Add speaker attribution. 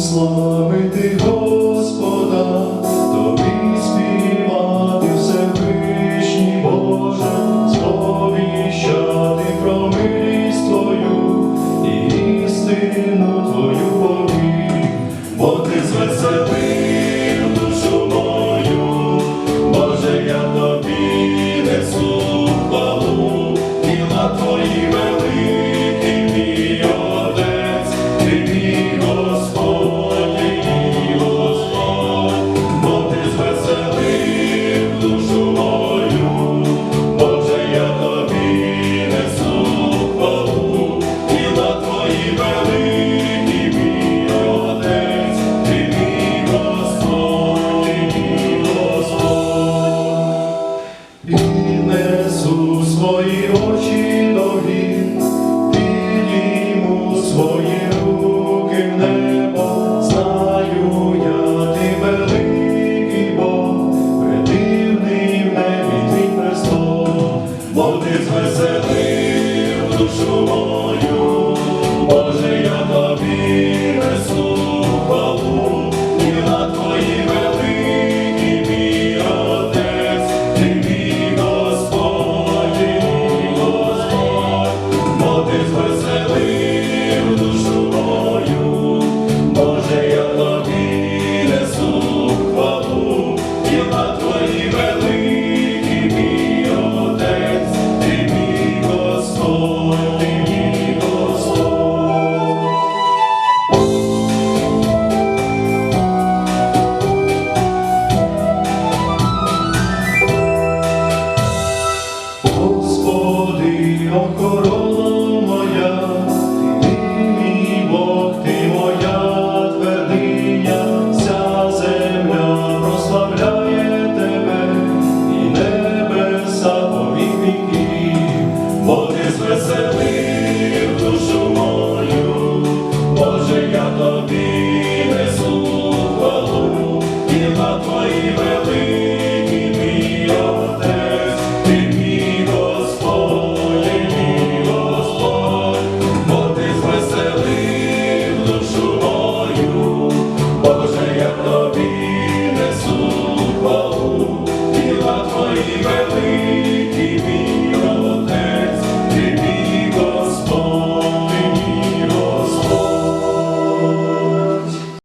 Speaker 1: славити. ти звеселив душу мою, Боже.